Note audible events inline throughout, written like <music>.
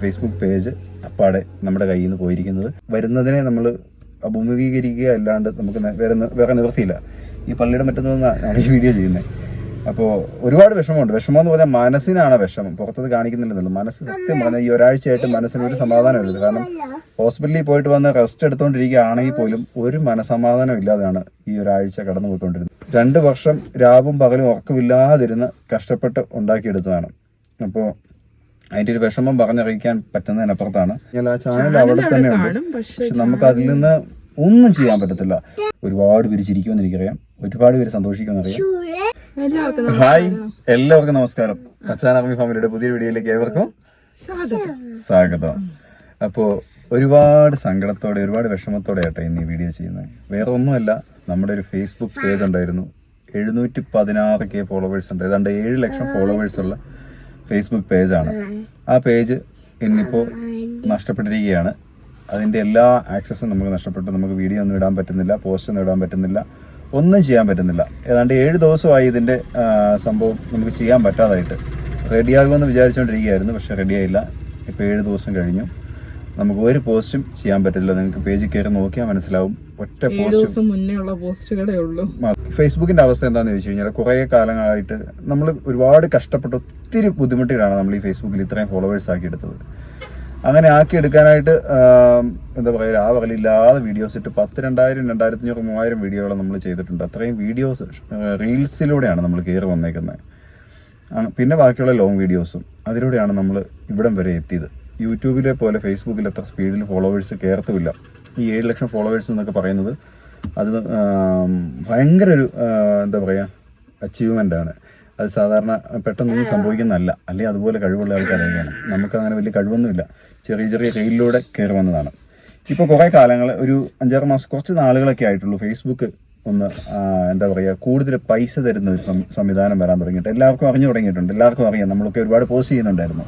Facebook page അപ്പാടെ നമ്മുടെ കയ്യിൽ നിന്ന് പോയിരിക്കുന്നത്. വരുന്നതിനെ നമ്മൾ അഭിമുഖീകരിക്കുക അല്ലാണ്ട് നമുക്ക് വേറെ വേറെ നിവൃത്തിയില്ല. ഈ പള്ളിയുടെ മറ്റൊന്നാണ് ഈ വീഡിയോ ചെയ്യുന്നത് അപ്പോൾ ഒരുപാട് വിഷമമുണ്ട്. വിഷമം എന്ന് പറഞ്ഞാൽ മനസ്സിനാണ് വിഷമം. പുറത്തത് കാണിക്കുന്നില്ലെന്നുള്ളൂ. മനസ്സ് സത്യം പറഞ്ഞാൽ ഈ ഒരാഴ്ചയായിട്ട് മനസ്സിന് ഒരു സമാധാനമില്ല. കാരണം ഹോസ്പിറ്റലിൽ പോയിട്ട് വന്ന് റെസ്റ്റ് എടുത്തുകൊണ്ടിരിക്കുകയാണെങ്കിൽ പോലും ഒരു മനസമാധാനം ഇല്ലാതെയാണ് ഈ ഒരാഴ്ച കടന്നു പോയിക്കൊണ്ടിരുന്നത് രണ്ട് വർഷം രാവും പകലും ഉറക്കമില്ലാതിരുന്ന് കഷ്ടപ്പെട്ട് ഉണ്ടാക്കിയെടുത്തതാണ്. അപ്പോൾ അതിന്റെ ഒരു വിഷമം പറഞ്ഞറിയിക്കാൻ പറ്റുന്നതിനപ്പുറത്താണ് ഞാൻ ആ ചാനൽ അവിടെ തന്നെ ഉണ്ട് പക്ഷെ നമുക്ക് അതിൽ നിന്ന് ഒന്നും ചെയ്യാൻ പറ്റത്തില്ല. ഒരുപാട് പേര് ചിരിക്കുമെന്ന് എനിക്കറിയാം. ഒരുപാട് പേര് സന്തോഷിക്കുമെന്ന് അറിയാം. ഹായ്. എല്ലാവർക്കും നമസ്കാരം. അച്ഛൻ അർമി ഫാമിലിയുടെ പുതിയ വീഡിയോയിലേക്ക് ഏവർക്കും സ്വാഗതം. സ്വാഗതം. അപ്പോൾ ഒരുപാട് സങ്കടത്തോടെ ഒരുപാട് വിഷമത്തോടെ ആട്ടെ ഇന്ന് ഈ വീഡിയോ ചെയ്യുന്നത്. വേറെ ഒന്നുമല്ല നമ്മുടെ ഒരു ഫേസ്ബുക്ക് പേജ് ഉണ്ടായിരുന്നു. എഴുന്നൂറ്റി പതിനാറ് കെ ഫോളോവേഴ്സ് ഉണ്ട്. ഏതാണ്ട് ഏഴ് ലക്ഷം ഫോളോവേഴ്സ് ഉള്ള ഫേസ്ബുക്ക് പേജാണ് ആ. പേജ് ഇന്നിപ്പോൾ നഷ്ടപ്പെട്ടിരിക്കുകയാണ്. അതിന്റെ എല്ലാ ആക്സസും നമുക്ക് നഷ്ടപ്പെട്ടു. നമുക്ക് വീഡിയോ ഒന്നും ഇടാൻ പറ്റുന്നില്ല പോസ്റ്റ് ഒന്നും ഇടാൻ പറ്റുന്നില്ല ഒന്നും ചെയ്യാൻ പറ്റുന്നില്ല. ഏതാണ്ട് ഏഴ് ദിവസമായി ഇതിന്റെ സംഭവം നമുക്ക് ചെയ്യാൻ പറ്റാതായിട്ട്. റെഡിയാകുമെന്ന് വിചാരിച്ചുകൊണ്ടിരിക്കുകയായിരുന്നു പക്ഷേ റെഡിയായില്ല ഇപ്പോൾ ഏഴ് ദിവസം കഴിഞ്ഞു. നമുക്ക് ഒരു പോസ്റ്റും ചെയ്യാൻ പറ്റില്ല നിങ്ങൾക്ക് പേജിൽ കയറി നോക്കിയാൽ മനസ്സിലാവും. ഒറ്റ പോസ്റ്റ് മുന്നേ ഉള്ള പോസ്റ്റുകളേ ഉള്ളൂ. ഫേസ്ബുക്കിന്റെ അവസ്ഥ എന്താണെന്ന് ചോദിച്ചു കഴിഞ്ഞാൽ കുറേ കാലങ്ങളായിട്ട് നമ്മൾ ഒരുപാട് കഷ്ടപ്പെട്ട് ഒത്തിരി ബുദ്ധിമുട്ടിലാണ് നമ്മൾ ഈ ഫേസ്ബുക്കിൽ ഇത്രയും ഫോളോവേഴ്സ് ആക്കി എടുത്തത്. അങ്ങനെ ആക്കി എടുക്കാനായിട്ട് എന്താ പറയുക ആ വകലില്ലാതെ വീഡിയോസ് ഇട്ട് പത്ത് രണ്ടായിരം രണ്ടായിരത്തി അഞ്ഞൂറ് മൂവായിരം വീഡിയോകൾ നമ്മൾ ചെയ്തിട്ടുണ്ട്. അത്രയും വീഡിയോസ് റീൽസിലൂടെയാണ് നമ്മൾ കയറി വന്നേക്കുന്നത് പിന്നെ ബാക്കിയുള്ള ലോങ് വീഡിയോസും അതിലൂടെയാണ് നമ്മൾ ഇവിടം വരെ എത്തിയത്. യൂട്യൂബിലെ പോലെ ഫേസ്ബുക്കിൽ അത്ര സ്പീഡിൽ ഫോളോവേഴ്സ് കയറത്തുമില്ല ഈ ഏഴ് ലക്ഷം ഫോളോവേഴ്സ് എന്നൊക്കെ പറയുന്നത് അത് ഭയങ്കര ഒരു എന്താ പറയുക അച്ചീവ്മെന്റ് ആണ് അത് സാധാരണ പെട്ടെന്നൊന്നും സംഭവിക്കുന്നതല്ല. അല്ലെങ്കിൽ അതുപോലെ കഴിവുള്ള ആൾക്കാരാണ് നമുക്ക് അങ്ങനെ വലിയ കഴിവൊന്നുമില്ല. ചെറിയ ചെറിയ റീലിലൂടെ കയറി വന്നതാണ്. ഇപ്പോൾ കുറേ കാലങ്ങൾ ഒരു അഞ്ചാറ് മാസം കുറച്ച് നാളുകളൊക്കെ ആയിട്ടുള്ളൂ ഫേസ്ബുക്ക് ഒന്ന് എന്താ പറയുക കൂടുതൽ പൈസ തരുന്ന ഒരു സംവിധാനം വരാൻ തുടങ്ങിയിട്ട്. എല്ലാവർക്കും അറിഞ്ഞു തുടങ്ങിയിട്ടുണ്ട്. എല്ലാവർക്കും അറിയാം. നമ്മളൊക്കെ ഒരുപാട് പോസ്റ്റ് ചെയ്യുന്നുണ്ടായിരുന്നു.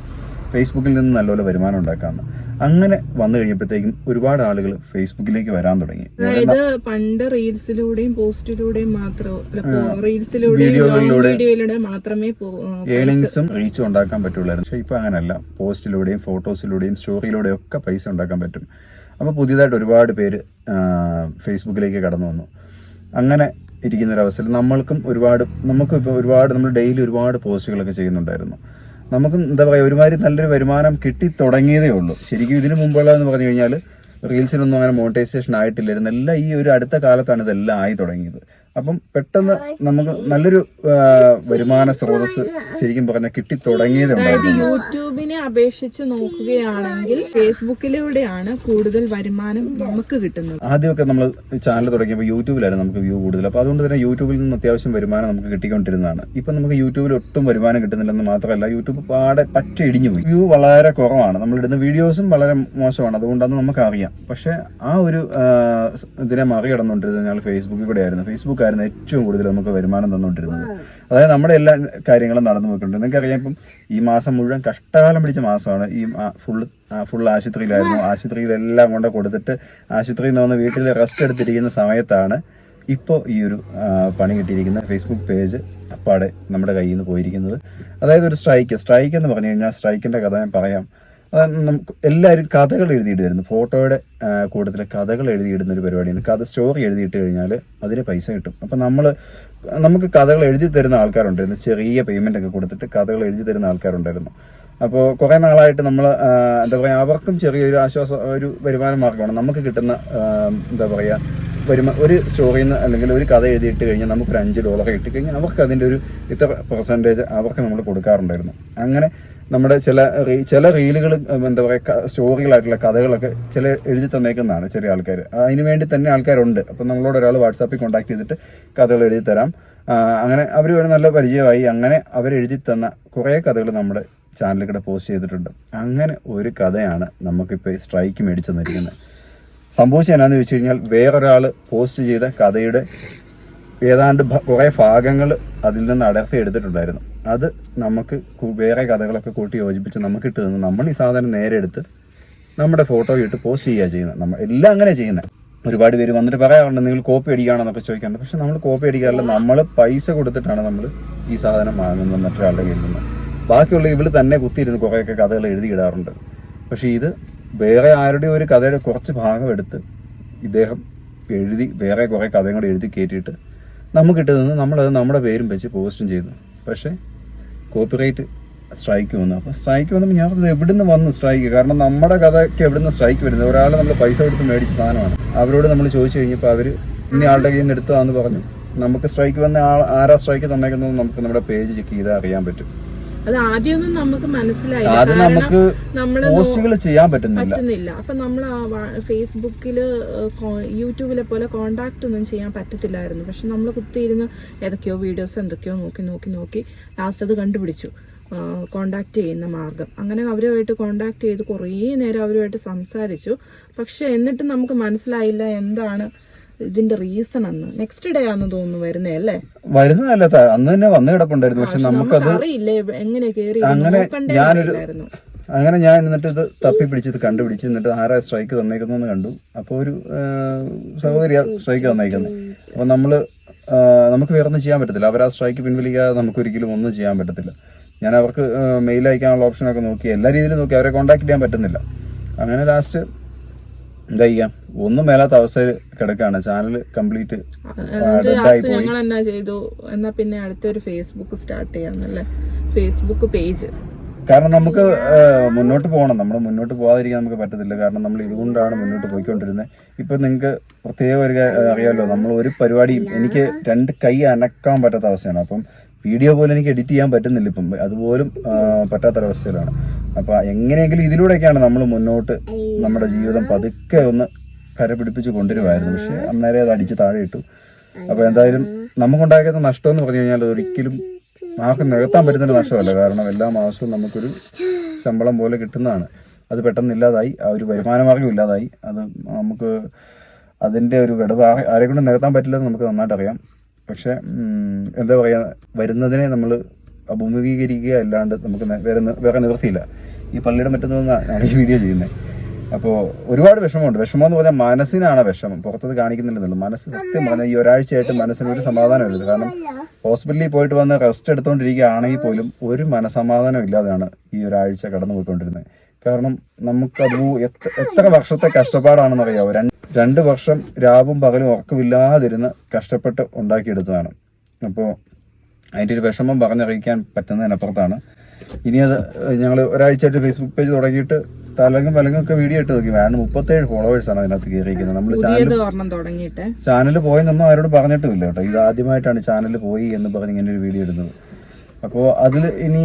ഫേസ്ബുക്കിൽ നിന്ന് നല്ലപോലെ വരുമാനം ഉണ്ടാക്കാമെന്ന് അങ്ങനെ വന്നു കഴിഞ്ഞപ്പോഴത്തേക്കും ഒരുപാട് ആളുകൾ ഫേസ്ബുക്കിലേക്ക് വരാൻ തുടങ്ങി. അതായത് പണ്ട് റീൽസിലൂടെയും പോസ്റ്റിലൂടെയും മാത്രം റീൽസിലൂടെയും വീഡിയോയിലൂടെ മാത്രമേ ഏണിങ്സും റീച്ചും ഉണ്ടാക്കാൻ പറ്റുള്ളായിരുന്നു. പക്ഷേ ഇപ്പൊ അങ്ങനെയല്ല പോസ്റ്റിലൂടെയും ഫോട്ടോസിലൂടെയും സ്റ്റോറിയിലൂടെയും ഒക്കെ പൈസ ഉണ്ടാക്കാൻ പറ്റും. അപ്പോൾ പുതിയതായിട്ട് ഒരുപാട് പേര് ഫേസ്ബുക്കിലേക്ക് കടന്നു വന്നു. അങ്ങനെ ഇരിക്കുന്ന ഒരു അവസരം നമ്മൾക്കും ഒരുപാട് നമുക്കും ഇപ്പോൾ ഒരുപാട് നമ്മൾ ഡെയിലി ഒരുപാട് പോസ്റ്റുകളൊക്കെ ചെയ്യുന്നുണ്ടായിരുന്നു. നമുക്കും എന്താ പറയുക ഒരുമാതിരി നല്ലൊരു വരുമാനം കിട്ടി തുടങ്ങിയതേ ഉള്ളൂ. ശരിക്കും ഇതിനു മുമ്പുള്ളതെന്ന് പറഞ്ഞു കഴിഞ്ഞാൽ റീൽസിനൊന്നും അങ്ങനെ മോണിറ്റൈസേഷൻ ആയിട്ടില്ലായിരുന്നു. എല്ലാം ഈ ഒരു അടുത്ത കാലത്താണ് ഇതെല്ലാം ആയി തുടങ്ങിയത്. അപ്പം പെട്ടെന്ന് നമുക്ക് നല്ലൊരു വരുമാന സ്രോതസ് ശരിക്കും പറഞ്ഞാൽ കിട്ടി തുടങ്ങിയത് യൂട്യൂബിനെ അപേക്ഷിച്ച് നോക്കുകയാണെങ്കിൽ ഫേസ്ബുക്കിലൂടെയാണ് കൂടുതൽ വരുമാനം നമുക്ക് കിട്ടുന്നത്. ആദ്യമൊക്കെ നമ്മൾ ചാനൽ തുടങ്ങിയപ്പോൾ യൂട്യൂബിലായിരുന്നു നമുക്ക് വ്യൂ കൂടുതൽ. അപ്പോൾ അതുകൊണ്ട് തന്നെ യൂട്യൂബിൽ നിന്ന് അത്യാവശ്യം വരുമാനം നമുക്ക് കിട്ടിക്കൊണ്ടിരുന്നതാണ്. ഇപ്പം നമുക്ക് യൂട്യൂബിൽ ഒട്ടും വരുമാനം കിട്ടുന്നില്ലെന്ന് മാത്രമല്ല യൂട്യൂബ് പാടെ പറ്റ ഇടിഞ്ഞു പോയി. വ്യൂ വളരെ കുറവാണ്. നമ്മൾ ഇടുന്ന വീഡിയോസും വളരെ മോശമാണ്. അതുകൊണ്ടാണ് നമുക്ക് അറിയാം പക്ഷേ ആ ഒരു ഇതിനെ മറികടന്നുകൊണ്ടിരുന്നത് ഞങ്ങൾ ഫേസ്ബുക്കിൽ കൂടെ ആയിരുന്നു ഫേസ്ബുക്ക് ആയിരുന്നു ഏറ്റവും കൂടുതൽ നമുക്ക് വരുമാനം തന്നുകൊണ്ടിരുന്നത്. അതായത് നമ്മുടെ എല്ലാ കാര്യങ്ങളും നടന്നു പോയിട്ടുണ്ട്. നിങ്ങൾക്കറിയാം ഇപ്പം ഈ മാസം മുഴുവൻ കഷ്ടകാലം പിടിച്ച മാസമാണ്. ഈ ഫുൾ ഫുൾ ആശുപത്രിയിലായിരുന്നു. ആശുപത്രിയിലെല്ലാം കൊണ്ട് കൊടുത്തിട്ട് ആശുപത്രിയിൽ നിന്ന് വന്ന് വീട്ടിൽ റെസ്റ്റ് എടുത്തിരിക്കുന്ന സമയത്താണ് ഇപ്പോൾ ഈ ഒരു പണി കിട്ടിയിരിക്കുന്ന ഫേസ്ബുക്ക് പേജ് അപ്പാടെ നമ്മുടെ കയ്യിൽ നിന്ന് പോയിരിക്കുന്നത്. അതായത് ഒരു സ്ട്രൈക്ക് സ്ട്രൈക്ക് എന്ന് പറഞ്ഞു കഴിഞ്ഞാൽ സ്ട്രൈക്കിന്റെ കഥ ഞാൻ പറയാം. നമുക്ക് എല്ലാവരും കഥകൾ എഴുതിയിടുമായിരുന്നു. ഫോട്ടോയുടെ കൂട്ടത്തിൽ കഥകൾ എഴുതിയിടുന്ന ഒരു പരിപാടിയാണ്. കഥ സ്റ്റോറി എഴുതിയിട്ട് കഴിഞ്ഞാൽ അതിന് പൈസ കിട്ടും. അപ്പം നമ്മൾ നമുക്ക് കഥകൾ എഴുതി തരുന്ന ആൾക്കാരുണ്ടായിരുന്നു. ചെറിയ പേയ്മെന്റ് ഒക്കെ കൊടുത്തിട്ട് കഥകൾ എഴുതി തരുന്ന ആൾക്കാരുണ്ടായിരുന്നു. അപ്പോൾ കുറേ നാളായിട്ട് നമ്മൾ എന്താ പറയുക അവർക്കും ചെറിയൊരു ആശ്വാസ ഒരു വരുമാന മാർഗമാണ്. നമുക്ക് കിട്ടുന്ന എന്താ പറയുക വരുമാ ഒരു സ്റ്റോറിയിൽ നിന്ന് അല്ലെങ്കിൽ ഒരു കഥ എഴുതിയിട്ട് കഴിഞ്ഞാൽ നമുക്കൊരു അഞ്ച് ഡോളർ കിട്ടി കഴിഞ്ഞാൽ അവർക്ക് അതിന്റെ ഒരു ഇത്ര പെർസെന്റേജ് അവർക്ക് നമ്മൾ കൊടുക്കാറുണ്ടായിരുന്നു. അങ്ങനെ നമ്മുടെ ചില ചില റീലുകൾ എന്താ പറയുക സ്റ്റോറികളായിട്ടുള്ള കഥകളൊക്കെ ചില എഴുതി തന്നേക്കുന്നതാണ് ചെറിയ ആൾക്കാർ അതിന് വേണ്ടി തന്നെ ആൾക്കാരുണ്ട്. അപ്പം നമ്മളോട് ഒരാൾ വാട്സാപ്പിൽ കോൺടാക്ട് ചെയ്തിട്ട് കഥകൾ എഴുതി തരാം. അങ്ങനെ അവർ ഒരു നല്ല പരിചയമായി. അങ്ങനെ അവർ എഴുതി തന്ന കുറേ കഥകൾ നമ്മുടെ ചാനലിൽ കൂടെ പോസ്റ്റ് ചെയ്തിട്ടുണ്ട്. അങ്ങനെ ഒരു കഥയാണ് നമുക്കിപ്പോൾ സ്ട്രൈക്ക് മേടിച്ചു തന്നിരിക്കുന്നത്. സംഭവിച്ചത് എന്നാന്ന് ചോദിച്ചു കഴിഞ്ഞാൽ വേറൊരാൾ പോസ്റ്റ് ചെയ്ത കഥയുടെ ഏതാണ്ട് കുറെ ഭാഗങ്ങൾ അതിൽ നിന്ന് അടർത്തി എടുത്തിട്ടുണ്ടായിരുന്നു. അത് നമുക്ക് വേറെ കഥകളൊക്കെ കൂട്ടി യോജിപ്പിച്ച് നമുക്ക് ഇട്ട് തന്നു നമ്മൾ ഈ സാധനം നേരെ എടുത്ത് നമ്മുടെ ഫോട്ടോ ഇട്ട് പോസ്റ്റ് ചെയ്യുക ചെയ്യുന്നത്. നമ്മൾ എല്ലാം അങ്ങനെ ചെയ്യുന്നത്. ഒരുപാട് പേര് വന്നിട്ട് പറയാറുണ്ട് നിങ്ങൾ കോപ്പി അടിക്കുകയാണെന്നൊക്കെ ചോദിക്കാറുണ്ട്. പക്ഷെ നമ്മൾ കോപ്പി അടിക്കാറില്ല. നമ്മൾ പൈസ കൊടുത്തിട്ടാണ് നമ്മൾ ഈ സാധനം വാങ്ങുന്നത് മറ്റൊരാളുടെ കയ്യിൽ നിന്ന്. ബാക്കിയുള്ള ഇവൾ തന്നെ കുത്തിയിരുന്ന് കുറേയൊക്കെ കഥകൾ എഴുതിയിടാറുണ്ട് പക്ഷെ ഇത് വേറെ ആരുടെ ഒരു കഥയുടെ കുറച്ച് ഭാഗം എടുത്ത് ഇദ്ദേഹം എഴുതി വേറെ കുറേ കഥയും കൂടെ എഴുതി കയറ്റിയിട്ട് നമുക്ക് ഇട്ടതെന്ന് നമ്മളത് നമ്മുടെ പേരും വെച്ച് പോസ്റ്റും ചെയ്തു. പക്ഷേ കോപ്പിറൈറ്റ് സ്ട്രൈക്ക് വന്നു. അപ്പോൾ സ്ട്രൈക്ക് വന്നപ്പോൾ ഞാൻ പറഞ്ഞത് എവിടുന്ന് വന്നു സ്ട്രൈക്ക്? കാരണം നമ്മുടെ കഥയ്ക്ക് എവിടുന്ന് സ്ട്രൈക്ക് വരുന്നത്? ഒരാൾ നമ്മൾ പൈസ കൊടുത്ത് മേടിച്ച സാധനമാണ്. അവരോട് നമ്മൾ ചോദിച്ചു കഴിഞ്ഞപ്പോൾ അവർ ഇനി ആളുടെ കയ്യിൽ നിന്ന് എടുത്തതാണെന്ന് പറഞ്ഞു. നമുക്ക് സ്ട്രൈക്ക് വന്ന ആൾ ആരാ സ്ട്രൈക്ക് തന്നേക്കുന്നത് നമുക്ക് നമ്മുടെ പേജ് ചെക്ക് ചെയ്താൽ അറിയാൻ പറ്റും. അത് ആദ്യമൊന്നും നമുക്ക് മനസ്സിലായി ആദ്യം നമുക്ക് പോസ്റ്റുകൾ ചെയ്യാൻ പറ്റുന്നില്ല. പറ്റുന്നില്ല. അപ്പൊ നമ്മൾ ഫേസ്ബുക്കിൽ യൂട്യൂബിലെ പോലെ കോണ്ടാക്ട് ഒന്നും ചെയ്യാൻ പറ്റത്തില്ലായിരുന്നു. പക്ഷെ നമ്മൾ കുത്തിയിരുന്ന് ഏതൊക്കെയോ വീഡിയോസ് എന്തൊക്കെയോ നോക്കി നോക്കി നോക്കി ലാസ്റ്റ് അത് കണ്ടുപിടിച്ചു. കോണ്ടാക്ട് ചെയ്യുന്ന മാർഗം. അങ്ങനെ അവരുമായിട്ട് കോണ്ടാക്ട് ചെയ്ത് കുറേ നേരം അവരുമായിട്ട് സംസാരിച്ചു. പക്ഷെ എന്നിട്ട് നമുക്ക് മനസ്സിലായില്ല എന്താണ് ഇതിന്റെ റീസൺ അന്ന്. നെക്സ്റ്റ് ഡേ ആണെന്ന് തോന്നുന്നു വരുന്നേ അല്ലേ? വരുന്നതല്ല അന്ന് തന്നെ വന്നു കിടപ്പുണ്ടായിരുന്നു. പക്ഷെ നമുക്കത് അറിയില്ല എങ്ങനെ കേറി അങ്ങനെ ഞാനൊരു അങ്ങനെ ഞാൻ എന്നിട്ട് ഇത് തപ്പി പിടിച്ചത് കണ്ടുപിടിച്ച് എന്നിട്ട് ആരാ സ്ട്രൈക്ക് തന്നേക്കുന്നതെന്ന് കണ്ടു. അപ്പോൾ ഒരു സഹോദരി സഹോദരിയാ സ്ട്രൈക്ക് തന്നേക്കുന്നത് അപ്പോൾ നമ്മൾ നമുക്ക് വേറെ ഒന്നും ചെയ്യാൻ പറ്റത്തില്ല. അവർ ആ സ്ട്രൈക്ക് പിൻവലിക്കാതെ നമുക്ക് ഒരിക്കലും ഒന്നും ചെയ്യാൻ പറ്റത്തില്ല. ഞാൻ അവർക്ക് മെയിൽ അയക്കാനുള്ള ഓപ്ഷനൊക്കെ നോക്കി. എല്ലാ രീതിയിലും നോക്കി. അവരെ കോൺടാക്ട് ചെയ്യാൻ പറ്റുന്നില്ല. അങ്ങനെ ലാസ്റ്റ് എന്താ ചെയ്യാം ഒന്നും മേലാത്ത അവസ്ഥയിൽ കിടക്കാണ്. ചാനൽ കംപ്ലീറ്റ് ഞങ്ങൾ എന്നാ ചെയ്തു? എന്നാ പിന്നെ അടുത്തൊരു ഫേസ്ബുക്ക് സ്റ്റാർട്ട് ചെയ്യാന്നല്ലേ? ഫേസ്ബുക്ക് പേജ് കാരണം നമുക്ക് മുന്നോട്ട് പോകണം. നമ്മൾ മുന്നോട്ട് പോകാതിരിക്കാൻ നമുക്ക് പറ്റത്തില്ല. കാരണം നമ്മൾ ഇതുകൊണ്ടാണ് മുന്നോട്ട് പോയിക്കൊണ്ടിരുന്നത്. ഇപ്പൊ നിങ്ങൾക്ക് പ്രത്യേക ഒരു അറിയാമല്ലോ നമ്മൾ ഒരു പരിപാടിയും എനിക്ക് രണ്ട് കൈ അനക്കാൻ പറ്റാത്ത അവസ്ഥയാണ്. അപ്പം വീഡിയോ പോലും എനിക്ക് എഡിറ്റ് ചെയ്യാൻ പറ്റുന്നില്ല ഇപ്പം. അതുപോലും പറ്റാത്തൊരവസ്ഥയിലാണ്. അപ്പോൾ എങ്ങനെയെങ്കിലും ഇതിലൂടെയൊക്കെയാണ് നമ്മൾ മുന്നോട്ട് നമ്മുടെ ജീവിതം പതുക്കെ ഒന്ന് കരപിടിപ്പിച്ച് കൊണ്ടുവരുമായിരുന്നു പക്ഷേ അന്നേരം അത് അടിച്ച് താഴെ ഇട്ടു. അപ്പോൾ എന്തായാലും നമുക്കുണ്ടാക്കുന്ന നഷ്ടം എന്ന് പറഞ്ഞു കഴിഞ്ഞാൽ ഒരിക്കലും ആർക്കും നികത്താൻ പറ്റുന്ന നഷ്ടമല്ല. കാരണം എല്ലാ മാസവും നമുക്കൊരു ശമ്പളം പോലെ കിട്ടുന്നതാണ്. അത് പെട്ടെന്ന് ഇല്ലാതായി. ആ ഒരു വരുമാനമാർഗം ഇല്ലാതായി. അത് നമുക്ക് അതിന്റെ ഒരു വിടവ് ആ- ആരെ കൊണ്ട് നികത്താൻ പറ്റില്ലെന്ന് നമുക്ക് നന്നായിട്ട് അറിയാം. പക്ഷെ എന്താ പറയുക വരുന്നതിനെ നമ്മൾ അഭിമുഖീകരിക്കുക അല്ലാണ്ട് നമുക്ക് വേറെ വേറെ നിവൃത്തിയില്ല. ഈ പള്ളിയുടെ മറ്റൊന്ന് ഞാൻ ഈ വീഡിയോ ചെയ്യുന്നത് അപ്പോൾ ഒരുപാട് വിഷമമുണ്ട്. വിഷമം എന്ന് പറഞ്ഞാൽ മനസ്സിനാണ് വിഷമം. പുറത്തത് കാണിക്കുന്നില്ലെന്നുള്ളൂ മനസ്സ് സത്യം പറഞ്ഞാൽ ഈ ഒരാഴ്ചയായിട്ട് മനസ്സിന് ഒരു സമാധാനമില്ല കാരണം ഹോസ്പിറ്റലിൽ പോയിട്ട് വന്ന് റെസ്റ്റ് എടുത്തുകൊണ്ടിരിക്കുകയാണെങ്കിൽ പോലും ഒരു മനസമാധാനം ഇല്ലാതെയാണ് ഈ ഒരാഴ്ച കടന്നു പോയിക്കൊണ്ടിരുന്നത് കാരണം നമുക്ക് എത്ര എത്ര വർഷത്തെ കഷ്ടപ്പാടാണെന്ന് അറിയാവോ രണ്ട് വർഷം രാവും പകലും ഉറക്കമില്ലാതിരുന്ന് കഷ്ടപ്പെട്ട് ഉണ്ടാക്കിയെടുത്തതാണ്. അപ്പോൾ അതിന്റെ ഒരു വിഷമം പറഞ്ഞറിയിക്കാൻ പറ്റുന്നതിനപ്പുറത്താണ്. ഇനി അത് ഞങ്ങൾ ഒരാഴ്ചയായിട്ട് ഫേസ്ബുക്ക് പേജ് തുടങ്ങിയിട്ട് തലങ്ങും പലങ്ങും ഒക്കെ വീഡിയോ ഇട്ട് നോക്കി. വേണം മുപ്പത്തേഴ് ഫോളോവേഴ്സാണ് അതിനകത്ത് കയറിയിരിക്കുന്നത്. നമ്മൾ ചാനൽ ചാനൽ പോയി നിന്നും ആരോട് പറഞ്ഞിട്ടുമില്ല കേട്ടോ. ഇത് ആദ്യമായിട്ടാണ് ചാനൽ പോയി എന്ന് പറഞ്ഞ് ഇങ്ങനെ ഒരു വീഡിയോ ഇടുന്നത്. അപ്പോൾ അതിൽ ഇനി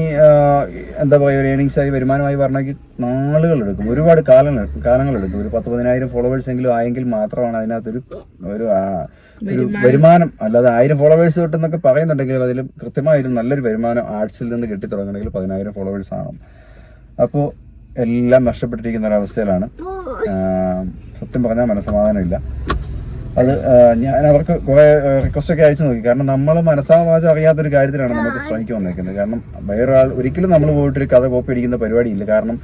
എന്താ പറയുക ഒരു ഏണിങ്സ് ആയി വരുമാനമായി പറഞ്ഞെങ്കിൽ നാളുകളെടുക്കും. ഒരുപാട് കാലങ്ങൾ കാലങ്ങളെടുക്കും. ഒരു പത്ത് പതിനായിരം ഫോളോവേഴ്സ് എങ്കിലും ആയെങ്കിൽ മാത്രമാണ് അതിനകത്തൊരു ഒരു ഒരു വരുമാനം. അല്ലാതെ ആയിരം ഫോളോവേഴ്സ് കിട്ടുന്നൊക്കെ പറയുന്നുണ്ടെങ്കിലും അതിലും കൃത്യമായൊരു നല്ലൊരു വരുമാനം ആർട്സിൽ നിന്ന് കിട്ടി തുടങ്ങണമെങ്കിൽ പതിനായിരം ഫോളോവേഴ്സ് ആണ് അപ്പോൾ എല്ലാം നഷ്ടപ്പെട്ടിരിക്കുന്ന ഒരവസ്ഥയിലാണ് അവസ്ഥയിലാണ്. സത്യം പറഞ്ഞാൽ മനസ്സമാധാനമില്ല. അത് ഞാൻ അവർക്ക് കുറെ റിക്വസ്റ്റ് ഒക്കെ അയച്ചു നോക്കി. കാരണം നമ്മൾ മനസ്സാവാചം അറിയാത്തൊരു കാര്യത്തിലാണ് നമുക്ക് ശ്രമിക്കു വന്നേക്കുന്നത്. കാരണം വേറൊരാൾ ഒരിക്കലും നമ്മൾ പോയിട്ട് ഒരു കഥ കോപ്പി അടിക്കുന്ന പരിപാടിയില്ല. കാരണം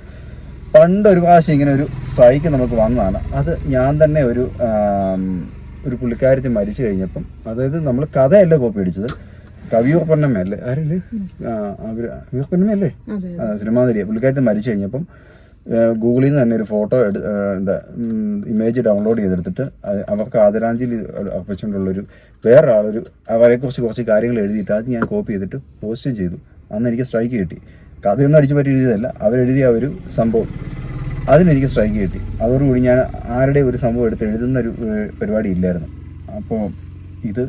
പണ്ട് ഒരു പ്രാവശ്യം ഇങ്ങനെ ഒരു സ്ട്രൈക്ക് നമുക്ക് വന്നതാണ്. അത് ഞാൻ തന്നെ ഒരു ഒരു പുള്ളിക്കാരത്തി മരിച്ചു കഴിഞ്ഞപ്പം അതായത് നമ്മൾ കഥയല്ല കോപ്പി അടിച്ചത്? കവിയൂർ പൊന്നമ്മയല്ലേ ആരല്ലേ? കവിയൂർ പൊന്നമ്മയല്ലേ സിനിമാ നടിയ. പുള്ളിക്കാരത്തി മരിച്ചു കഴിഞ്ഞപ്പം ഗൂഗിളിൽ നിന്ന് തന്നെ ഒരു ഫോട്ടോ എടു എന്താ ഇമേജ് ഡൗൺലോഡ് ചെയ്തെടുത്തിട്ട് അവർക്ക് ആദരാഞ്ജലി അർപ്പിച്ചുകൊണ്ടുള്ളൊരു വേറൊരാളൊരു അവരെക്കുറിച്ച് കുറച്ച് കാര്യങ്ങൾ എഴുതിയിട്ട് അത് ഞാൻ കോപ്പി ചെയ്തിട്ട് പോസ്റ്റ് ചെയ്തു. അന്ന് എനിക്ക് സ്ട്രൈക്ക് കിട്ടി. കഥയൊന്നും അടിച്ചു പറ്റി എഴുതിയതല്ല അവരെഴുതിയ ഒരു സംഭവം അതിനെനിക്ക് സ്ട്രൈക്ക് കിട്ടി. അതോടുകൂടി ഞാൻ ആരുടെ ഒരു സംഭവം എടുത്ത് എഴുതുന്ന ഒരു പരിപാടി ഇല്ലായിരുന്നു. അപ്പോൾ ഇത്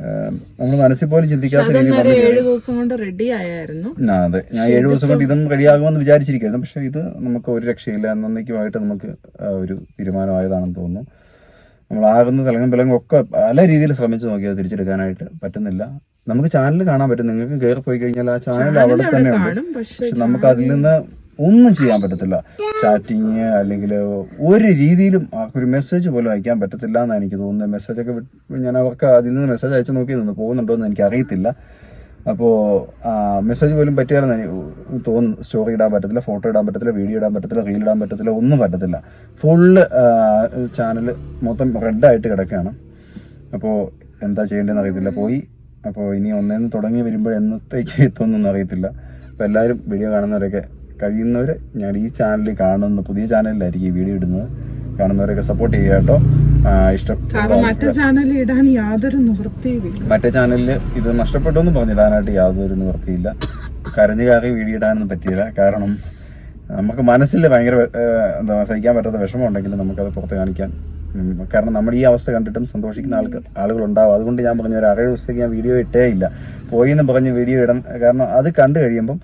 നമ്മൾ മനസ്സിൽ പോലും ചിന്തിക്കാത്ത രീതിയിൽ ദിവസം കൊണ്ട് റെഡി ആയായിരുന്നു. അതെ. ഞാൻ ഏഴ് ദിവസം കൊണ്ട് ഇതും റെഡിയാകുമെന്ന് വിചാരിച്ചിരിക്കുന്നു. പക്ഷെ ഇത് നമുക്ക് ഒരു രക്ഷയില്ല. എന്നേക്കുമായിട്ട് നമുക്ക് ഒരു തീരുമാനമായതാണെന്ന് തോന്നുന്നു. നമ്മൾ ആകുന്ന തിളങ്ങും പിളങ്ങും ഒക്കെ പല രീതിയിൽ ശ്രമിച്ചു നോക്കിയത് തിരിച്ചെടുക്കാനായിട്ട് പറ്റുന്നില്ല. നമുക്ക് ചാനൽ കാണാൻ പറ്റും. നിങ്ങൾക്ക് കയറി പോയി കഴിഞ്ഞാൽ ആ ചാനൽ അവിടെ തന്നെ ഉണ്ട് പക്ഷെ നമുക്ക് അതിൽ നിന്ന് ഒന്നും ചെയ്യാൻ പറ്റത്തില്ല. ചാറ്റിങ് അല്ലെങ്കിൽ ഒരു രീതിയിലും ഒരു മെസ്സേജ് പോലും അയക്കാൻ പറ്റത്തില്ല എന്നാണ് എനിക്ക് തോന്നുന്നത്. മെസ്സേജൊക്കെ ഞാൻ അവർക്ക് അതിൽ നിന്ന് മെസ്സേജ് അയച്ചു നോക്കി നിന്ന് പോകുന്നുണ്ടോ എന്ന് എനിക്ക് അറിയത്തില്ല. അപ്പോൾ മെസ്സേജ് പോലും പറ്റിയാലെന്ന് എനിക്ക് തോന്നുന്നു സ്റ്റോറി ഇടാൻ പറ്റത്തില്ല ഫോട്ടോ ഇടാൻ പറ്റത്തില്ല വീഡിയോ ഇടാൻ പറ്റത്തില്ല റീൽ ഇടാൻ പറ്റത്തില്ല ഒന്നും പറ്റത്തില്ല. ഫുള്ള് ചാനൽ മൊത്തം റെഡായിട്ട് കിടക്കുകയാണ്. അപ്പോൾ എന്താ ചെയ്യേണ്ടതെന്ന് അറിയത്തില്ല. പോയി. അപ്പോൾ ഇനി ഒന്നേന്ന് തുടങ്ങി വരുമ്പോൾ എന്നത്തേക്ക് എത്തുമെന്നൊന്നും അറിയത്തില്ല. അപ്പോൾ എല്ലാവരും വീഡിയോ കാണുന്നവരൊക്കെ കഴിയുന്നവർ ഞാൻ ഈ ചാനലിൽ കാണുന്ന പുതിയ ചാനലിലായിരിക്കും ഈ വീഡിയോ ഇടുന്നത്. കാണുന്നവരൊക്കെ സപ്പോർട്ട് ചെയ്യുക കേട്ടോ. ഇഷ്ടം മറ്റു ചാനലിൽ ഇടാൻ യാതൊരു നിവൃത്തിയുമില്ല. മറ്റേ ചാനലിൽ ഇത് നഷ്ടപ്പെട്ടൊന്നും പറഞ്ഞിടാനായിട്ട് യാതൊരു നിവൃത്തിയില്ല. കരഞ്ഞു കയറി വീഡിയോ ഇടാനൊന്നും പറ്റിയില്ല. കാരണം നമുക്ക് മനസ്സിൽ ഭയങ്കര എന്താ സഹിക്കാൻ പറ്റാത്ത വിഷമം ഉണ്ടെങ്കിൽ നമുക്കത് പുറത്ത് കാണിക്കാൻ കാരണം നമ്മുടെ ഈ അവസ്ഥ കണ്ടിട്ടും സന്തോഷിക്കുന്ന ആൾക്ക് ആളുകളുണ്ടാവും. അതുകൊണ്ട് ഞാൻ പറഞ്ഞ ഒരു അറേ ദിവസത്തേക്ക് ഞാൻ വീഡിയോ ഇട്ടേ ഇല്ല. പോയി എന്ന് പറഞ്ഞ് വീഡിയോ ഇടാൻ കാരണം അത് കണ്ടു കഴിയുമ്പം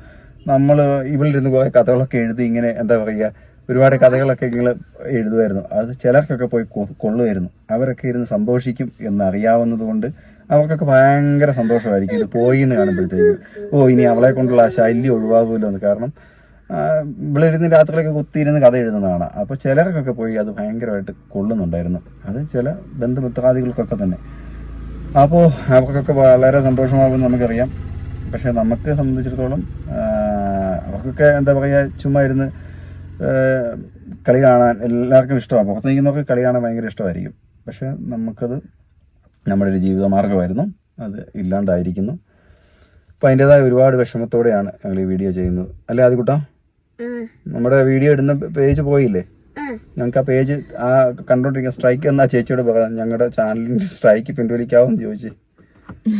നമ്മൾ ഇവളിരുന്ന് കുറേ കഥകളൊക്കെ എഴുതി ഇങ്ങനെ എന്താ പറയുക ഒരുപാട് കഥകളൊക്കെ നിങ്ങൾ എഴുതുമായിരുന്നു. അത് ചിലർക്കൊക്കെ പോയി കൊള്ളുമായിരുന്നു. അവരൊക്കെ ഇരുന്ന് സന്തോഷിക്കും എന്നറിയാവുന്നത് കൊണ്ട് അവർക്കൊക്കെ ഭയങ്കര സന്തോഷമായിരിക്കും. ഇത് പോയി എന്ന് കാണുമ്പോഴത്തേക്കും ഓ ഇനി അവളെ കൊണ്ടുള്ള ആ ശല്യം ഒഴിവാകുമല്ലോ എന്ന്. കാരണം ഇവളിരുന്ന് രാത്രിയിലൊക്കെ കുത്തിയിരുന്ന് കഥ എഴുതുന്നതാണ്. അപ്പോൾ ചിലർക്കൊക്കെ പോയി അത് ഭയങ്കരമായിട്ട് കൊള്ളുന്നുണ്ടായിരുന്നു. അത് ചില ബന്ധുമിത്രാദികൾക്കൊക്കെ തന്നെ. അപ്പോൾ അവർക്കൊക്കെ വളരെ സന്തോഷമാകുമെന്ന് നമുക്കറിയാം. പക്ഷേ നമുക്ക് സംബന്ധിച്ചിടത്തോളം അവർക്കൊക്കെ എന്താ പറയുക ചുമ്മാ ഇരുന്ന് കളി കാണാൻ എല്ലാവർക്കും ഇഷ്ടമാണ്. പുറത്ത് നിൽക്കുന്നവർക്ക് കളി കാണാൻ ഭയങ്കര ഇഷ്ടമായിരിക്കും. പക്ഷേ നമുക്കത് നമ്മുടെ ഒരു ജീവിത മാർഗമായിരുന്നു. അത് ഇല്ലാണ്ടായിരിക്കുന്നു. അപ്പം അതിന്റെതായ ഒരുപാട് വിഷമത്തോടെയാണ് ഞങ്ങൾ ഈ വീഡിയോ ചെയ്യുന്നത്. അല്ലേ ആദ്യകൂട്ടാ നമ്മുടെ വീഡിയോ ഇടുന്ന പേജ് പോയില്ലേ? ഞങ്ങൾക്ക് ആ പേജ് ആ കണ്ടോണ്ടിരിക്കുന്ന സ്ട്രൈക്ക് എന്നാ ചേച്ചിയോട് പറയാം. ഞങ്ങളുടെ ചാനലിന്റെ സ്ട്രൈക്ക് പിൻവലിക്കാവോന്ന് ചോദിച്ചു.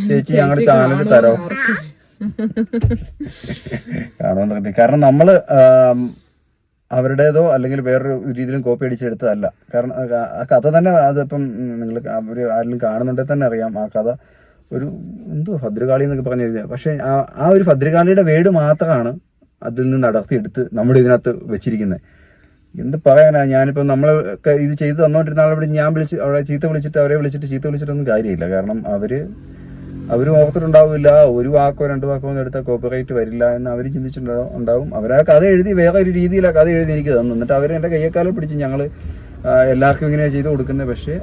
ചേച്ചി ഞങ്ങളുടെ ചാനൽ തരാമോ <laughs> കാണുമെന്ന്. കാരണം നമ്മൾ അവരുടേതോ അല്ലെങ്കിൽ വേറൊരു രീതിയിലും കോപ്പി അടിച്ചെടുത്തതല്ല. കാരണം ആ- കഥ തന്നെ അതിപ്പം നിങ്ങൾ അവർ ആരെങ്കിലും കാണുന്നുണ്ടെങ്കിൽ തന്നെ അറിയാം. ആ കഥ ഒരു എന്തോ ഭദ്രകാളി എന്നൊക്കെ പറഞ്ഞു കഴിഞ്ഞാൽ പക്ഷെ ആ ഒരു ഭദ്രകാളിയുടെ വേട് മാത്രമാണ് അതിൽ നിന്ന് അടർത്തിയെടുത്ത് നമ്മുടെ ഇതിനകത്ത് വെച്ചിരിക്കുന്നത്. എന്ത് പറയാനാ ഞാനിപ്പോൾ നമ്മൾ ഇത് ചെയ്ത് തന്നോണ്ടിരുന്ന ആളെ ഞാൻ വിളിച്ച് അവരെ ചീത്ത വിളിച്ചിട്ട് അവരെ വിളിച്ചിട്ട് ചീത്ത വിളിച്ചിട്ടൊന്നും കാര്യമില്ല. കാരണം അവർ അവർ ഓർത്തിട്ടുണ്ടാവില്ല ഒരു വാക്കോ രണ്ട് വാക്കോ ഒന്നും എടുത്താൽ കോപ്പിറൈറ്റ് വരില്ല എന്ന് അവർ ചിന്തിച്ചിട്ടുണ്ടാവും ഉണ്ടാവും. അവരാ കഥ എഴുതി വേറെ ഒരു രീതിയിലാണ് കഥ എഴുതി എനിക്ക് തന്നു എന്നിട്ട് അവർ എന്റെ കയ്യേക്കാലം പിടിച്ച് ഞങ്ങൾ എല്ലാവർക്കും ഇങ്ങനെ ചെയ്ത് കൊടുക്കുന്നത് പക്ഷേ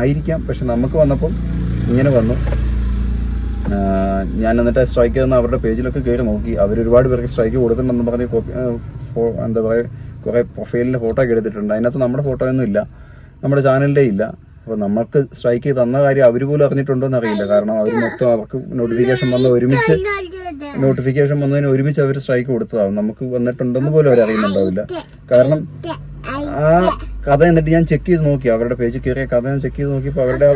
ആയിരിക്കാം. പക്ഷെ നമുക്ക് വന്നപ്പം ഇങ്ങനെ വന്നു. ഞാൻ എന്നിട്ട് സ്ട്രൈക്ക് തന്ന അവരുടെ പേജിലൊക്കെ കയറി നോക്കി. അവർ ഒരുപാട് പേർക്ക് സ്ട്രൈക്ക് കൊടുത്തിട്ടുണ്ടെന്ന് പറഞ്ഞ് കോപ്പി എന്താ പറയുക കുറേ പ്രൊഫൈലിന്റെ ഫോട്ടോ ഒക്കെ എടുത്തിട്ടുണ്ട്. അതിനകത്ത് നമ്മുടെ ഫോട്ടോ ഒന്നും ഇല്ല. നമ്മുടെ ചാനലിന്റെ ഇല്ല. അപ്പോൾ നമുക്ക് സ്ട്രൈക്ക് തന്ന കാര്യം അവർ പോലും അറിഞ്ഞിട്ടുണ്ടോ എന്ന് അറിയില്ല. കാരണം അവർ മൊത്തം അവർക്ക് നോട്ടിഫിക്കേഷൻ വന്ന ഒരുമിച്ച് നോട്ടിഫിക്കേഷൻ വന്നതിന് ഒരുമിച്ച് അവർ സ്ട്രൈക്ക് കൊടുത്തതാവും. നമുക്ക് വന്നിട്ടുണ്ടെന്ന് പോലും അവർ കാരണം ആ കഥ എന്നിട്ട് ഞാൻ ചെക്ക് ചെയ്ത് നോക്കി. അവരുടെ പേജിൽ കയറിയ കഥ ഞാൻ ചെക്ക് ചെയ്ത് നോക്കിയപ്പോൾ അവരുടെ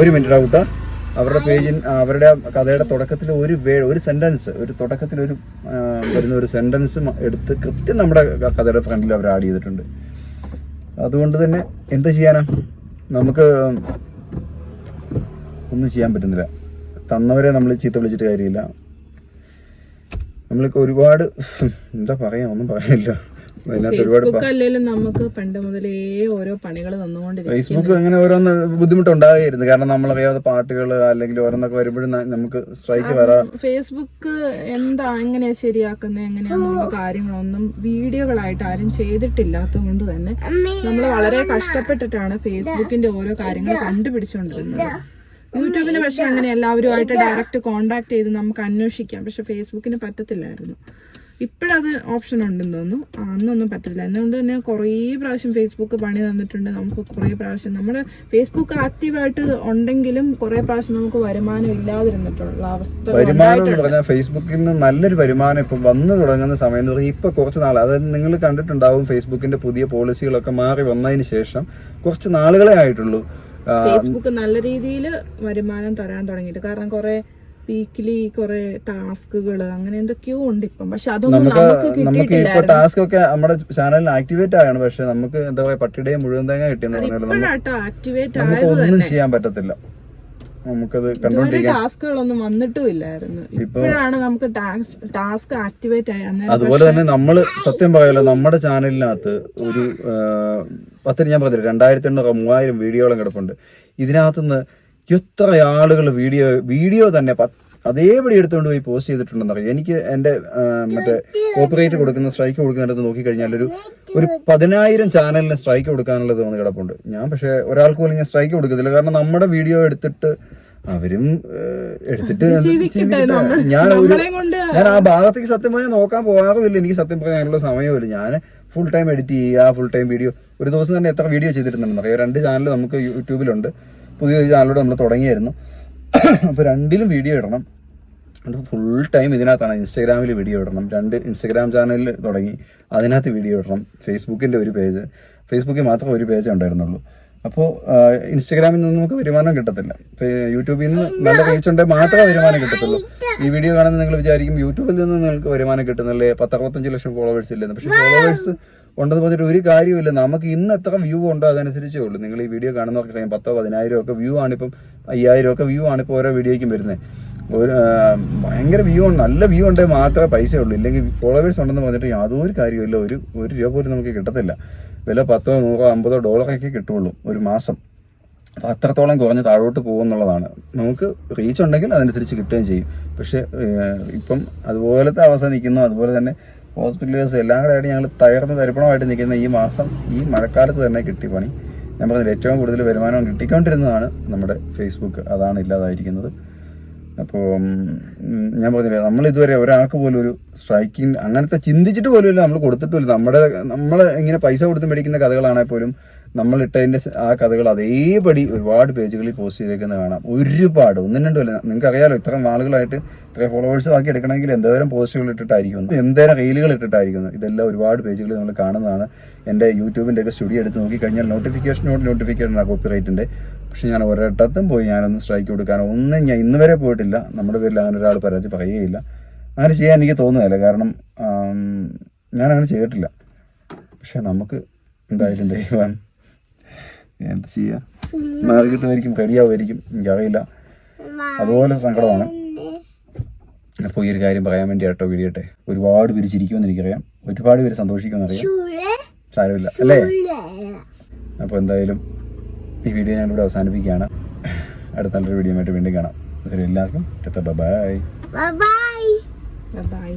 ഒരു മിനിറ്റ് കൂട്ട. അവരുടെ പേജിൻ അവരുടെ കഥയുടെ തുടക്കത്തിൽ ഒരു വേ ഒരു സെന്റൻസ് ഒരു തുടക്കത്തിൽ ഒരു വരുന്ന ഒരു സെന്റൻസ് എടുത്ത് കൃത്യം നമ്മുടെ കഥയുടെ ഫ്രണ്ടിൽ അവർ ആഡ് ചെയ്തിട്ടുണ്ട്. അതുകൊണ്ട് തന്നെ എന്ത് ചെയ്യാനാ? നമുക്ക് ഒന്നും ചെയ്യാൻ പറ്റുന്നില്ല. തന്നവരെ നമ്മൾ ചീത്ത വിളിച്ചിട്ട് കാര്യമില്ല. നമ്മൾക്ക് ഒരുപാട് എന്താ പറയാ ഒന്നും പറയാനില്ല. ഫേസ്ബുക്ക് അല്ലെങ്കിലും നമുക്ക് പണ്ട് മുതലേ ഓരോ പണികൾ തന്നുകൊണ്ടിരിക്കും. ഫേസ്ബുക്ക് അങ്ങനെ ഓരോന്ന് ബുദ്ധിമുട്ടുണ്ടായിരുന്നു. കാരണം നമ്മളറിയാതെ പാട്ടുകൾ അല്ലെങ്കിൽ ഓരോന്നൊക്കെ വരുമ്പോഴും നമുക്ക് സ്ട്രൈക്ക് വരാം ഫേസ്ബുക്ക് എന്താ എങ്ങനെയാ ശരിയാക്കുന്നത് എങ്ങനെയാണ് കാര്യങ്ങളൊന്നും വീഡിയോകളായിട്ട് ആരും ചെയ്തിട്ടില്ലാത്തത് കൊണ്ട് തന്നെ നമ്മൾ വളരെ കഷ്ടപ്പെട്ടിട്ടാണ് ഫേസ്ബുക്കിന്റെ ഓരോ കാര്യങ്ങൾ കണ്ടുപിടിച്ചുകൊണ്ടിരുന്നത് യൂട്യൂബിന് പക്ഷെ അങ്ങനെ എല്ലാവരുമായിട്ട് ഡയറക്റ്റ് കോണ്ടാക്ട് ചെയ്ത് നമുക്ക് അന്വേഷിക്കാം. പക്ഷെ ഫേസ്ബുക്കിന് പറ്റത്തില്ലായിരുന്നു. ഇപ്പോഴത് ഓപ്ഷൻ ഉണ്ടെന്ന് തോന്നുന്നു. അന്നൊന്നും പറ്റില്ല അതുകൊണ്ട് തന്നെ കുറേ പ്രാവശ്യം ഫേസ്ബുക്ക് പണി തന്നിട്ടുണ്ട്. നമുക്ക് കുറേ പ്രാവശ്യം നമ്മൾ ഫേസ്ബുക്ക് ആക്റ്റീവായിട്ട് ഉണ്ടെങ്കിലും കുറേ പ്രാവശ്യം നമുക്ക് വരുമാനം ഇല്ലാതിരുന്നിട്ടുള്ള അവസ്ഥ വരുമാനം എന്ന് പറഞ്ഞാൽ ഫേസ്ബുക്കിൽ നിന്ന് നല്ലൊരു വരുമാനം ഇപ്പം വന്നു തുടങ്ങുന്ന സമയം എന്ന് പറഞ്ഞാൽ ഇപ്പൊ കുറച്ച് നാൾ അതായത് നിങ്ങൾ കണ്ടിട്ടുണ്ടാവും ഫേസ്ബുക്കിന്റെ പുതിയ പോളിസികളൊക്കെ മാറി വന്നതിന് ശേഷം കുറച്ച് നാളുകളെ ആയിട്ടുള്ളൂ. ഫേസ്ബുക്ക് നല്ല രീതിയിൽ വരുമാനം തരാൻ തുടങ്ങിയിട്ട്. കാരണം കുറെ വീക്കിലി കുറെ ടാസ്കുകൾ അങ്ങനെ എന്തൊക്കെയോ ഉണ്ട് ഇപ്പം. പക്ഷെ അതൊന്നും നമുക്ക് നമുക്ക് ഇപ്പൊ ടാസ്ക് ഒക്കെ നമ്മുടെ ചാനലിൽ ആക്ടിവേറ്റ് ആയാണ് പക്ഷെ നമുക്ക് എന്താ പറയാ പട്ടിയുടെയും മുഴുവൻ തേങ്ങ കിട്ടിയെന്ന് നമുക്ക് ആയത് ഒന്നും ചെയ്യാൻ പറ്റത്തില്ല. നമുക്കത് ടാസ്കുകളൊന്നും വന്നിട്ടും ഇല്ലായിരുന്നു. ഇപ്പോഴാണ് നമുക്ക് ടാസ്ക് ആക്ടിവേറ്റ് ആയി. അതുപോലെ തന്നെ നമ്മൾ സത്യം പറയാലോ നമ്മുടെ ചാനലിനകത്ത് ഒരു പത്തിന് ഞാൻ പറഞ്ഞില്ല രണ്ടായിരത്തി എണ്ണൂറ് മൂവായിരം വീഡിയോകളും കിടപ്പുണ്ട്. ഇതിനകത്തുനിന്ന് എത്ര ആളുകൾ വീഡിയോ വീഡിയോ തന്നെ അതേപടി എടുത്തുകൊണ്ട് പോയി പോസ്റ്റ് ചെയ്തിട്ടുണ്ടെന്നറിയാം എനിക്ക് എന്റെ മറ്റേ കോപ്പറേറ്റ് കൊടുക്കുന്ന സ്ട്രൈക്ക് കൊടുക്കുന്നിടത്ത് നോക്കിക്കഴിഞ്ഞാൽ ഒരു ഒരു പതിനായിരം ചാനലിന് സ്ട്രൈക്ക് കൊടുക്കാനുള്ളത് വന്ന് കിടപ്പുണ്ട്. ഞാൻ പക്ഷേ ഒരാൾക്ക് പോലും ഞാൻ സ്ട്രൈക്ക് കൊടുക്കത്തില്ല. കാരണം നമ്മുടെ വീഡിയോ എടുത്തിട്ട് അവരും എടുത്തിട്ട് ഞാൻ ഒരു ഞാൻ ആ ഭാഗത്തേക്ക് സത്യം പറഞ്ഞാൽ നോക്കാൻ പോകാറുമില്ല. എനിക്ക് സത്യം പറയാനുള്ള സമയമില്ല. ഞാൻ ഫുൾ ടൈം എഡിറ്റ് ചെയ്യുക ഫുൾ ടൈം വീഡിയോ ഒരു ദിവസം തന്നെ എത്ര വീഡിയോ ചെയ്തിട്ടുണ്ടെന്ന് അറിയാം. രണ്ട് ചാനൽ നമുക്ക് യൂട്യൂബിലുണ്ട്. പുതിയൊരു ചാനലോട് നമ്മൾ തുടങ്ങിയായിരുന്നു. അപ്പോൾ രണ്ടിലും വീഡിയോ ഇടണം. ഫുൾ ടൈം ഇതിനകത്താണ് ഇൻസ്റ്റാഗ്രാമിൽ വീഡിയോ ഇടണം. രണ്ട് ഇൻസ്റ്റാഗ്രാം ചാനലിൽ തുടങ്ങി അതിനകത്ത് വീഡിയോ ഇടണം. ഫേസ്ബുക്കിന്റെ ഒരു പേജ് ഫേസ്ബുക്കിൽ മാത്രം ഒരു പേജേ ഉണ്ടായിരുന്നുള്ളൂ. അപ്പോൾ ഇൻസ്റ്റാഗ്രാമിൽ നിന്ന് നമുക്ക് വരുമാനം കിട്ടത്തില്ല. യൂട്യൂബിൽ നിന്ന് നല്ല റീച്ച് ഉണ്ടെങ്കിൽ മാത്രമേ വരുമാനം കിട്ടത്തുള്ളൂ. ഈ വീഡിയോ കാണുന്ന നിങ്ങൾ വിചാരിക്കും യൂട്യൂബിൽ നിന്ന് നിങ്ങൾക്ക് വരുമാനം കിട്ടുന്നില്ലേ? പത്തറുപത്തഞ്ച് ലക്ഷം ഫോളോവേഴ്സ് ഇല്ലെന്ന്. പക്ഷേ ഫോളോവേഴ്സ് ഉണ്ടെന്ന് പറഞ്ഞിട്ട് ഒരു കാര്യമില്ല നമുക്ക് ഇന്ന് എത്ര വ്യൂ ഉണ്ടോ അതനുസരിച്ചേ ഉള്ളൂ. നിങ്ങൾ ഈ വീഡിയോ കാണുന്നവർക്ക് അറിയാം. പത്തോ പതിനായിരം ഒക്കെ വ്യൂ ആണിപ്പം അയ്യായിരം ഒക്കെ വ്യൂ ആണ് ഇപ്പോൾ ഓരോ വീഡിയോയ്ക്കും വരുന്നത് ഒരു ഭയങ്കര വ്യൂ ഉണ്ട്. നല്ല വ്യൂ ഉണ്ടെങ്കിൽ മാത്രമേ പൈസ ഉള്ളൂ. ഇല്ലെങ്കിൽ ഫോളോവേഴ്സ് ഉണ്ടെന്ന് പറഞ്ഞിട്ട് യാതൊരു കാര്യമില്ല ഒരു ഒരു രൂപ പോലും നമുക്ക് കിട്ടത്തില്ല. വില പത്തോ നൂറോ അമ്പതോ ഡോളറൊക്കെ കിട്ടുള്ളൂ ഒരു മാസം. അപ്പോൾ അത്രത്തോളം കുറഞ്ഞ് താഴോട്ട് പോകുന്നുള്ളതാണ്. നമുക്ക് റീച്ച് ഉണ്ടെങ്കിൽ അതനുസരിച്ച് കിട്ടുകയും ചെയ്യും. പക്ഷേ ഇപ്പം അതുപോലത്തെ അവസ്ഥ നിൽക്കുന്നു. അതുപോലെ തന്നെ ഹോസ്പിറ്റൽ കേസ് എല്ലാം കൂടെ ആയിട്ട് ഞങ്ങൾ തകർന്ന് തരിപ്പണമായിട്ട് നിൽക്കുന്ന ഈ മാസം ഈ മഴക്കാലത്ത് തന്നെ കിട്ടി പണി. ഞാൻ ഏറ്റവും കൂടുതൽ വരുമാനം കിട്ടിക്കൊണ്ടിരുന്നതാണ് നമ്മുടെ ഫേസ്ബുക്ക് അതാണ് ഇല്ലാതായിരിക്കുന്നത്. അപ്പോൾ ഞാൻ പറഞ്ഞില്ലേ നമ്മൾ ഇതുവരെ ഒരാൾക്ക് പോലും ഒരു സ്ട്രൈക്കിങ് അങ്ങനത്തെ ചിന്തിച്ചിട്ട് പോലും ഇല്ല നമ്മൾ കൊടുത്തിട്ടില്ല നമ്മുടെ നമ്മൾ ഇങ്ങനെ പൈസ കൊടുത്ത് മേടിക്കുന്ന കഥകളാണെങ്കിൽ പോലും നമ്മൾ ഇട്ടതിന്റെ ആ കഥകൾ അതേപടി ഒരുപാട് പേജുകളിൽ പോസ്റ്റ് ചെയ്തേക്കുന്നത് കാണാം. ഒരുപാട് ഒന്നും രണ്ടുമല്ല നിങ്ങൾക്ക് അറിയാലോ ഇത്ര നാളുകളായിട്ട് ഇത്ര ഫോളോവേഴ്സ് ബാക്കി എടുക്കണമെങ്കിൽ എന്തോരം പോസ്റ്റുകൾ ഇട്ടിട്ടായിരിക്കും എന്തോരം റീലുകൾ ഇട്ടിട്ടായിരിക്കും ഇതെല്ലാം ഒരുപാട് പേജുകളിൽ നമ്മൾ കാണുന്നതാണ്. എന്റെ യൂട്യൂബിന്റെ ഒക്കെ സ്റ്റുഡിയോ എടുത്ത് നോക്കി കഴിഞ്ഞാൽ നോട്ടിഫിക്കേഷനോട് നോട്ടിഫിക്കേഷൻ ആ കോപ്പി റൈറ്റിന്റെ പക്ഷെ ഞാൻ ഒരിടത്തും പോയി ഞാനൊന്നും സ്ട്രൈക്ക് കൊടുക്കാനോ ഒന്നും ഞാൻ ഇന്ന് വരെ പോയിട്ടില്ല. നമ്മുടെ പേരിൽ അങ്ങനെ ഒരാൾ പരാതി പറയുകയില്ല. അങ്ങനെ ചെയ്യാൻ എനിക്ക് തോന്നുകയില്ല. കാരണം ഞാൻ അങ്ങനെ ചെയ്തിട്ടില്ല. പക്ഷെ നമുക്ക് എന്തായാലും ദൈവം എന്ത് ചെയ്യാ? മാറി കിട്ടുമായിരിക്കും റെഡിയാവുമായിരിക്കും. എനിക്കറിയില്ല. അതുപോലെ സങ്കടമാണ്. അപ്പോൾ ഈ ഒരു കാര്യം പറയാൻ വേണ്ടി കേട്ടോ വീഡിയോട്ടെ ഒരുപാട് പേര് ചിരിക്കുമെന്ന് എനിക്കറിയാം. ഒരുപാട് പേര് സന്തോഷിക്കുമെന്ന് അറിയാം. സാരമില്ല അല്ലേ? അപ്പോൾ എന്തായാലും ഈ വീഡിയോ ഞാനിവിടെ അവസാനിപ്പിക്കുകയാണ്. അടുത്ത നല്ലൊരു വീഡിയോ ആയിട്ട് വീണ്ടും കാണാം. എല്ലാവർക്കും ബൈ ബൈ. ബൈ